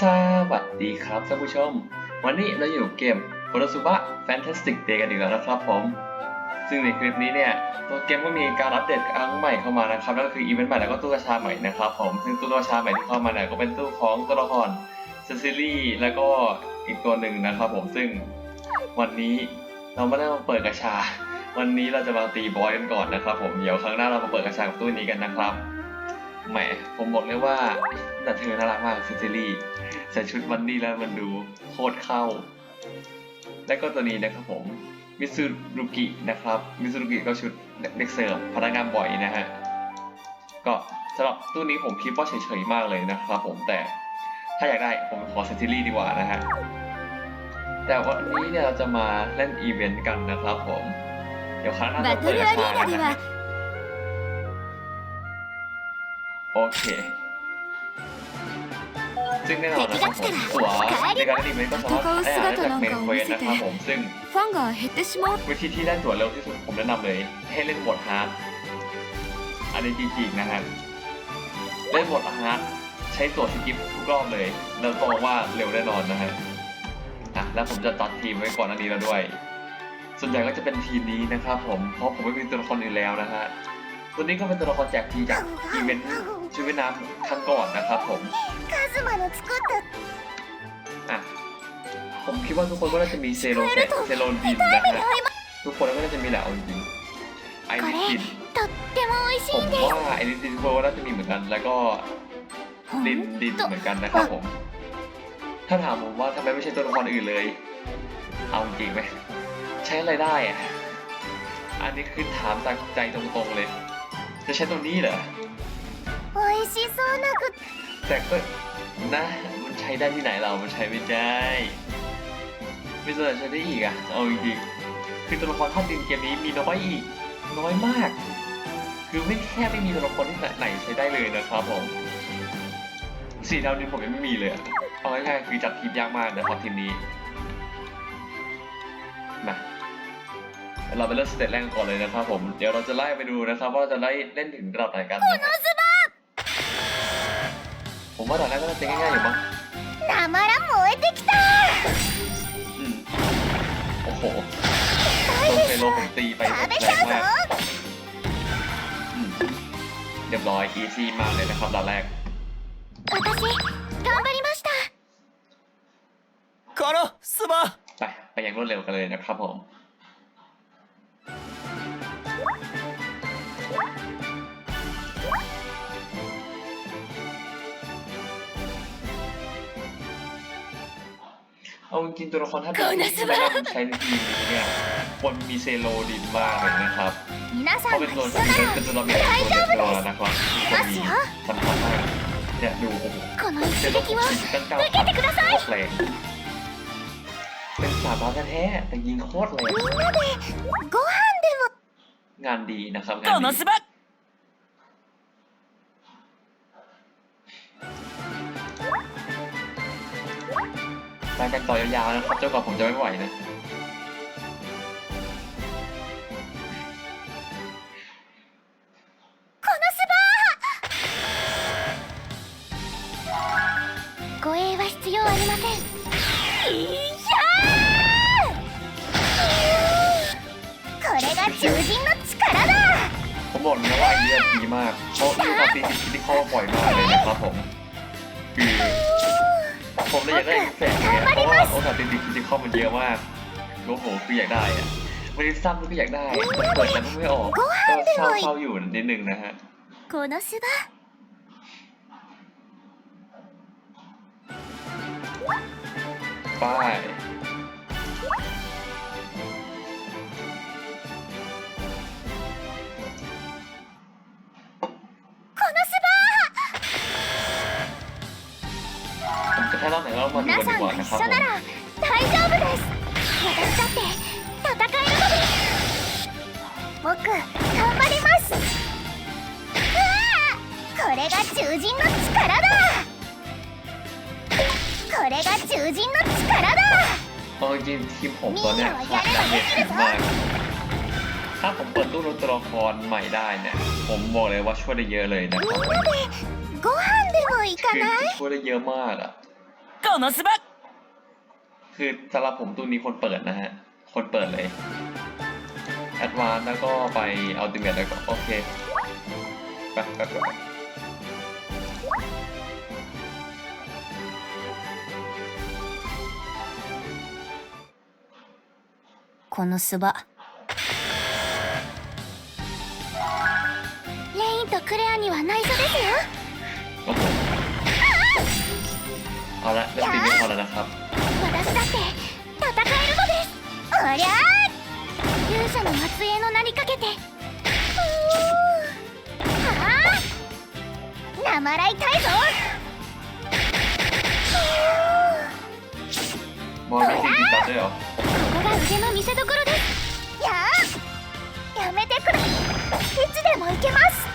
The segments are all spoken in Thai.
สวัสดีครับท่านผู้ชม วันนี้เราอยู่เกม k o n o s u b a Fantastic Day กันอีกแล้วนะครับผม ซึ่งในคลิปนี้เนี่ย ตัวเกมก็มีการอัปเดตครั้งใหม่เข้ามานะครับนั่นก็คืออีเวนต์ใหม่แล้วก็ตู้กระชาใหม่นะครับผม ซึ่งตู้กระชาใหม่ที่เข้ามาเนี่ยก็เป็นตู้ของตัวละครเซซิลี่แล้วก็อีกตัวหนึ่งนะครับผม ซึ่งวันนี้เราไม่ได้มาเปิดกระชา วันนี้เราจะมาตีบอยกันก่อนนะครับผม เดี๋ยวครั้งหน้าเรามาเปิดกระชากับตู้นี้กันนะครับ แหม ผมบอกเลยว่า แต่เธอน่ารักมากซิซิลี่ใส่ชุดวันนี้แล้วมันดูโคตรเข้า และก็ตัวนี้นะครับผมมิซูรุกินะครับมิซูรุกิก็ชุดเด็กเสิร์ฟพนักงานบ่อยนะฮะก็สำหรับตู้นี้ผมคิดว่าเฉยๆมากเลยนะครับผมแต่ถ้าอยากได้ผมขอเซนติลี่ดีกว่านะฮะแต่วันนี้เนี่ยเราจะมาเล่นอีเวนต์กันนะครับผม เดี๋ยวครั้งหน้าจะเปิดราคาโอเค ซึ่น่ควในการรีเมนก็สามารถได้อ่านได้จากเมนเควสนะครับผมซึ่งวิธีที่ได้ตัวเร็วที่สุดผมแนะนำเลย ให้เล่นโหดฮาร์ดอันนี้จริงๆนะครับเล่นโหดฮาร์ดใช้ตัวสกิปทุกรอบเลยแล้วก็ว่าเร็วแน่นอนนะฮะอะแล้วผมจะตัดทีมไว้ก่อนอันนี้แล้วด้วย ส่วนใหญ่ก็จะเป็นทีมนี้นะครับผมเพราะผมไม่มีตัวละครอื่นแล้วนะฮะตัวนี้ก็เป็นตัวละครแจกทีจากอีเวนต์ชื่วียน้ำครั้งก่อนนะครับผมอะผมคิดว่าทุกคนก็น่าจะมีเซโรแเซโรดินนะครับทุกคนก็น่าจะมีแหละเอาจริงไอริดินผมว่าไอริดินโบนก็น่าจะมีเหมือนกัน แล้วก็ดินดินเหมือนกันนะครับผม ถ้าถามผมว่าทำไมไม่ใช่ตัวละครอื่นเลย เอาจริงไหมใช้อะไรได้อะอันนี้คือถามจากใจตรงๆเลย จะใช้ตัวนี้เหรอ 美味しそうなく แต่ก็นะมันใช้ได้ที่ไหนเรา มันใช้ไม่ได้ไม่ส่วนใช้ได้อีกอะเอาจริงๆคือตัวละครท่าดินเกมนี้มีน้อยอีก น้อยมาก คือไม่แค่ไม่มีตัวละครที่ไหนใช้ได้เลยนะครับผมสี่ดาวดินผมยังไม่มีเลยอะเอาง่ายๆคือจัดทีมยากมากนะครับทีมนี้มาเราไปเริ่มสเตจแรกกันก่อนเลยนะครับผม เดี๋ยวเราจะไล่ไปดูนะครับ ว่าเราจะไล่เล่นถึงระดับไหนกันนะครับ ผมว่าด่านแรกก็น่าจะง่ายๆอยู่มั้ง 生ら燃えてきた อืมโอ้โหโดนเซโลผมตีไป 食 แร べ ง ちゃう มาก ぞ อืมเรียบร้อย อีซี่มากเลยนะครับด่านแรก 私頑張りましたこのスマ ไป ไปอย่างรวดเร็วกันเลยนะครับผม เอาจริงตัวละครท่านนี้ไม่น่าใช้ในทีนี้เนี่ยคนมีเซโลดินมากเลยนะครับเขาเป็นตัวที่เป็นตัวละครเป็นตัวนะครับที่มีสำคัญมากเนี่ยดูโอ้โหเซโลของจริงตั้งเก้าพันโคตรแรงเป็นสาวารถแท้แต่ยิงโคตรแรงงานดีนะครับงานดี กันต่อยาวๆนะครับจนกว่าผมจะไม่ไหวนะ ผมเลยอยากได้แฝงเนี่ยเพราะว่าโอกาสติดติดคิดที่เข้ามันเยอะมากโอ้โหคืออยากได้อะไม่ได้ซ้ำก็อยากได้แต่เปิดแล้วก็ไม่ออกก็เศร้าๆอยู่นิดนึงนะฮะ このスバ ป้าย 皆 กันดี さん กว่า が นะ 一 ครับผม緒なら大丈夫です私だって戦えるのです僕頑張りますうわーこれが獣人の力だこれが獣人の力だ เอาจริงๆทีมผมตอนเนี้ยขาดดาเมจถึงมาก ถ้าผมเปิดตู้ตัวละครใหม่ได้เนี่ย ผมบอกเลยว่าช่วยได้เยอะเลยนะครับ みんなでご飯でも行か คือ ない ช่วยได้เยอะมากอ่ะ このスバ คือสำหรับผมตู้นี้คนเปิดนะฮะ คนเปิดเลย แอดวานแล้วก็ไปอัลติเมทแล้วก็โอเค ไปไปไป このスバレインとクレアには内緒ですよ อาละเล่นตีไม่พอแล้วนะครับ 私だって戦えるのですおりゃー勇者の末裔の名にかけてふーはあ生らいたいぞ มองไม่ติดติดตัดด้วยเหรอ ここが腕の見せ所ですやあやめてくれいつでも行けます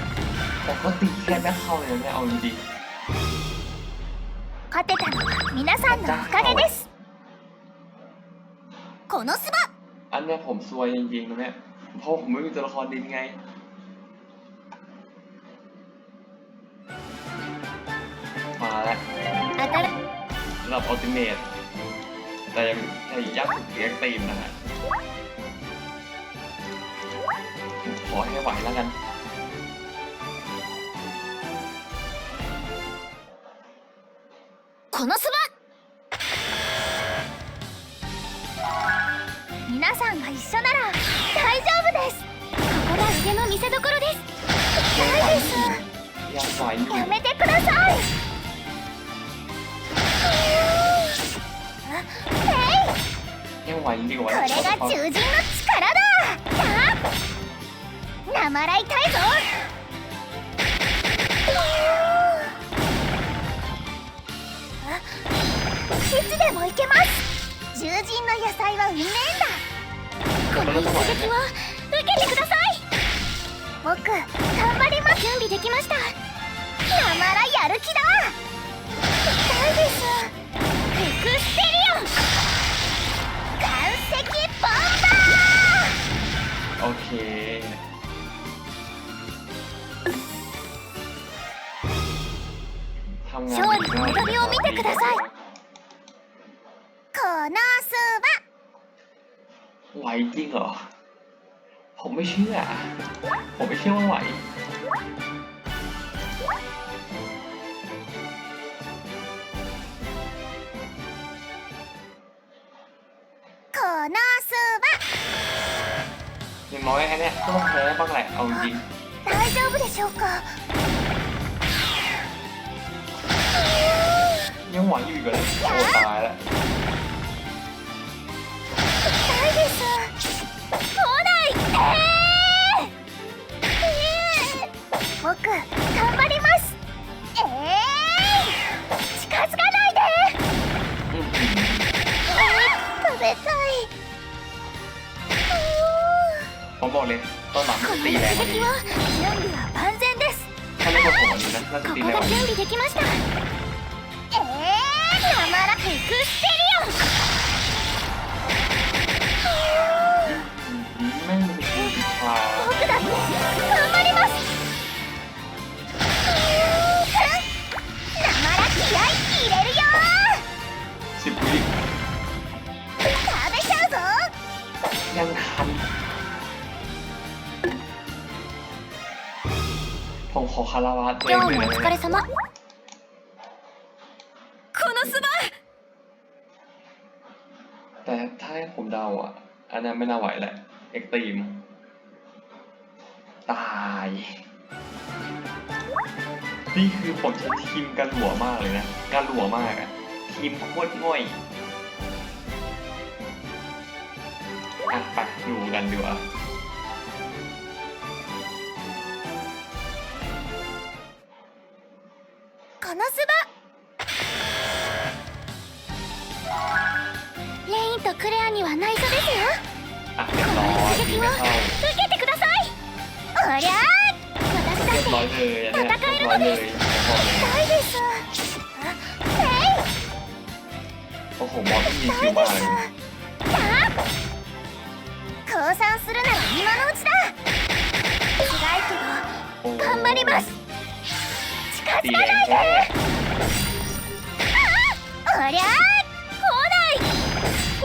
แต่ก็ตีแค่ไม่เข้าเลยนะเอาจริง 勝てたのは皆さんのおかげですこのスバ ๆอันเนี้ยผมซวยจริงๆตรงเนี้ยเพราะผมไม่มีตัวละครดินไง มาแล้ว 当たる สำหรับอัลติเมทแต่ยังแต่ยากสุดคือเอ็กตีมนะฮะขอให้ไหวแล้วกัน このす。ば皆さんが一緒なら。大丈夫です。ここが腕の見せ所です痛いですやめてくださいえいこれが獣人の力だなまらいたいぞ人の野菜はだ。この一撃を受けてください。僕頑張ります。準備できました。なまらやる気だ。痛いです。エクステリオン岩石ボンバーオッケー勝利。このス ไหวจริงเหรอ ผมไม่เชื่อ ผมไม่เชื่อว่าไหว バこのス อย่างน้อยอันเนี้ยก็ต้องแพ้บ้างแหละ เอาจริง バ大丈夫でしょうか ยังไหวอยู่อีกเลยโอ้ตายแล้ว 頑張ります生ら気合い入れるよ สิบวิ 食べちゃうぞ ยังทัน ผมขอ คาราวะตัวเอ 今 ง 日 เลย もお นะ 疲れ様このスバ แต่ถ้าให้ผมเดาอ่ะ อันนั้นไม่น่าไหวแหละ เอ็กตีม ตาย นี่คือผมใช้ทีมกันหลัวมากเลยนะกันหลัวมากอะทีมโคตรง่อย อ่ะไปดูกันดีกว่า このスバレインとクレアには内緒ですよ อ่ะเรียบร้อยทีไม่เข้า 受けてください こりゃあ私だって戦えるのです痛いですせい痛いです降参するなら今のうちだ辛いけど頑張ります近づかないであおりゃあ来な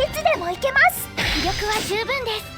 い。いつでも行けます。威力は十分です。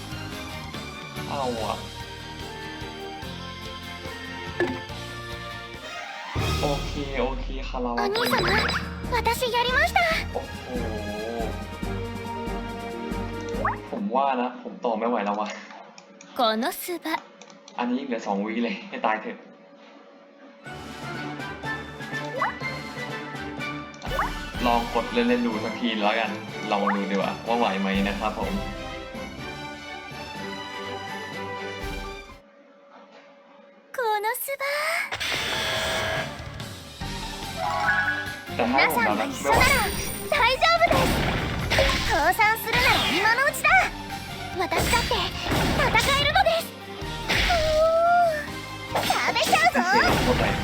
เอาอ่ะ โอเค โอเคคาราวะ お兄様私やりました โอ้โห ผมว่านะ ผมต่อไม่ไหวแล้ววะ このスバ อันนี้เหลือสองวิเลย ให้ตายเถอะ ลองกดเล่นๆดูสักทีแล้วกัน ลองดูดีกว่าว่าไหวไหมนะครับผม が一緒 ไม่ な ไหว ら大丈夫です降参するなら今のうちだ私だって戦えるのですうー食べちゃう เสีย ぞ งโคตรแรง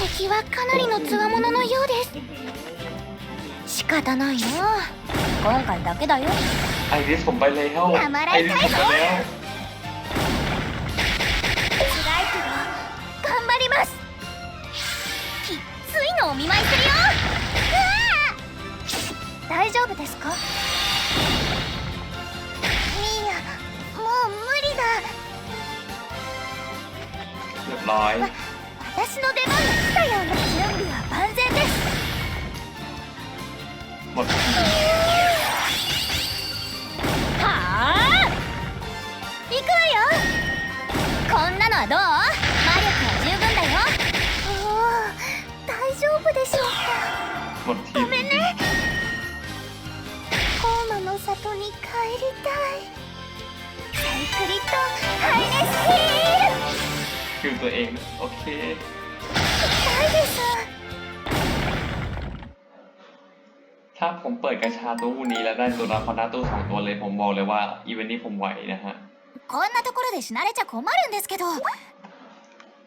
敵はかなりの強者のようです仕方ないな今回だけだよ ไอริสผมไปแล้ว ทำอะไร ไอริสผมไปแล้ว をお見舞いするよ。大丈夫ですか？ミーヤもう無理だ。グッバ私の出番が来たような準備は万全です。ตัวเอง โอเค 痛いです ถ้าผมเปิดกระชาตู้นี้แล้วได้ตัวรับคอนด้าตู้สองตัวเลย ผมบอกเลยว่า อีเวนต์นี้ผมไหวนะฮะ こんなところで死なれちゃ困るんですけど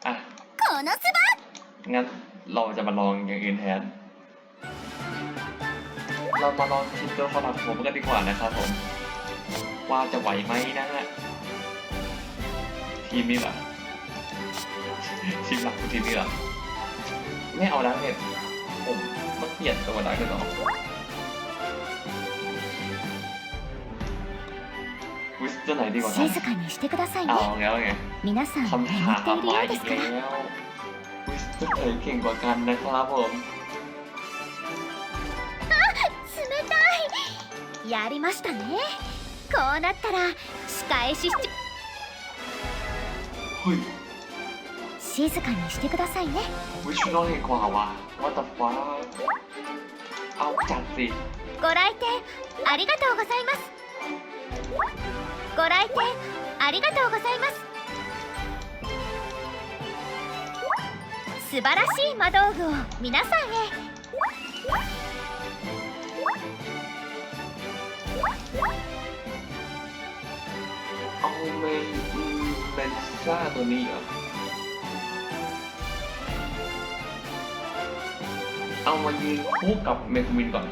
อ่ะ このス งั้นเราจะมาลองอย่างอื่นแทน เรามาลองทีมตัวละครหลักผมกันดีกว่านะครับผม ว่าจะไหวไหมนะฮะ ทีมนี้เหร อ ทีมหลักคือทีมนี้เหรอ ไม่เอาดักเน็ตผมต้องเปลี่ยนตัวดักเน็ตออกวิสตัวไหนดีกว่ากัน 静かにしてください เอา ね แล้วไง 皆さん คำ 眠 ถาม っている มา ようで อี す ก から แล้ววิสตัวไหนเก่งกว่ากันนะครับผม 冷たいやりましたねこうなったら仕返ししち เฮ้ย 静かにしてくださいね วิชนอลเก่งกว่าวะว่าแต่ฟ้าเอาจัดสิ ご来店ありがとうございますご来店ありがとうございます素晴らしい魔道具を皆さんへ เอาเมนเมนซ่าตัวนี้เหรอ เอามายืนคู่กับเมคุมินก่อน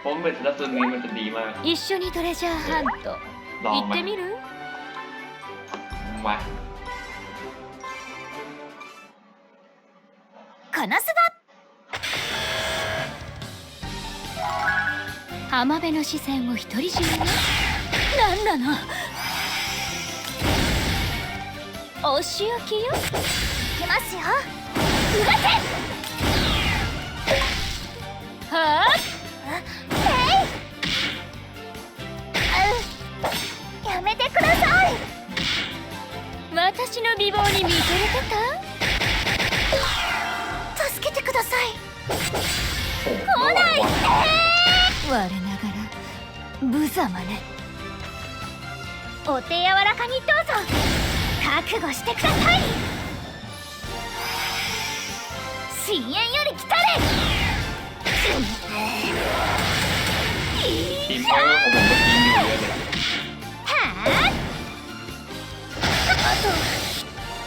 เพราะเมทัลตัวนี้มันจะดีมาก 一緒にトレジャーハント ลอง 行っ มา てみる มา カナスバ浜辺の視線を独り占めねなんなのお仕置きよ行きますようらせ はあやめてください。私の美貌に見せてた。助けてください。来ない。って我ながら。無様ね。お手柔らかにどうぞ。覚悟してください。深淵より来たれ。は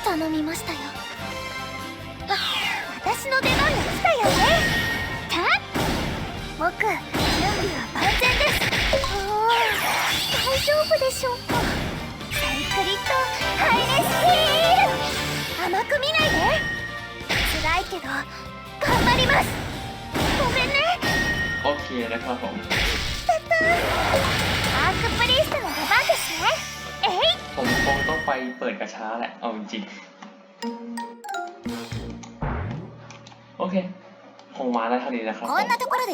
と頼みましたよ。私の出番が来たよ。ねた僕準備は万全ですお大丈夫でしょうかイクリッハイレー甘く見ないで辛いけど頑張ります โอเคนะครับผม アークプリストの出番ですねえい ผมคงต้องไปเปิดกระช้าแหละ เอาจริงๆโอเค คงมาได้เท่านี้นะครับผม こんなところで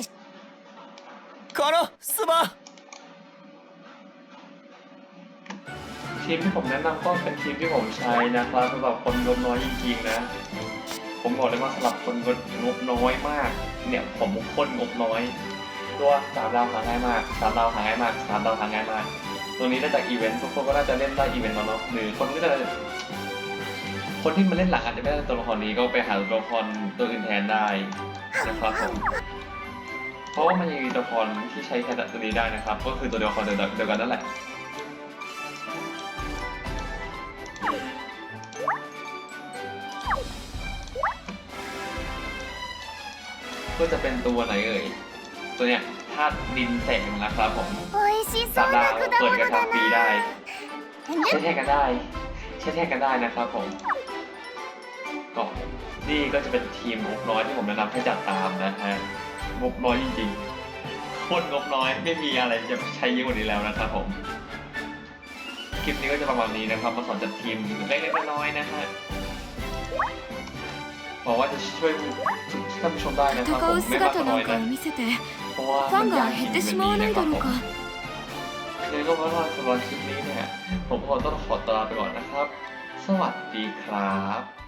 このスマ ทีมที่ผมแนะนำก็เป็นทีมที่ผมใช้นะครับสำหรับคนงบน้อยจริงๆนะ ผมบอกเลยว่าสำหรับคนงบน้อยมาก เนี่ยผมคนงบน้อย ตัวสามดาวหาง่ายมากสามดาวหาง่ายมากสามดาวหาง่ายมากตัวนี้ได้จากอีเวนต์ทุกคนก็น่าจะเล่นได้อีเวนต์มาเนาะหรือคนก็จะคนที่มาเล่นหลังอาจจะไม่ได้ตัวละครนี้ก็ไปหาตัวละครตัวอื่นแทนได้นะครับผมเพราะว่ามันยังมีตัวละครที่ใช้แทนตัวนี้ได้นะครับ ก็คือตัวเดียวกันเดียวกันนั่นแหละก็จะเป็นตัวไหนเอ่ย ตัวเนี้ยธาตุดินแสงนะครับผมสามารถเปิดกระชับปีได้ใช่แทนกันได้ใช่แทนกันได้นะครับผมก็นี่ก็จะเป็นทีมงบน้อยที่ผมแนะนำให้จัดตามนะฮะงบน้อยจริงๆโคตรงบน้อยไม่มีอะไรจะใช้ยิ่งกว่านี้แล้วนะครับผมคลิปนี้ก็จะประมาณนี้นะครับ มาสอนจัดทีมเล็กๆน้อยๆนะฮะบอกว่าจะช่วยท่านผู้ชมได้นะครับผมไม่มากก็น้อยนะ ファンが減ってしまわないだろうかคือก็ว่าสำหรับคลินี้เนี่ย ผมขอต้องขอตาไปก่อนนะครับ สวัสดีครับ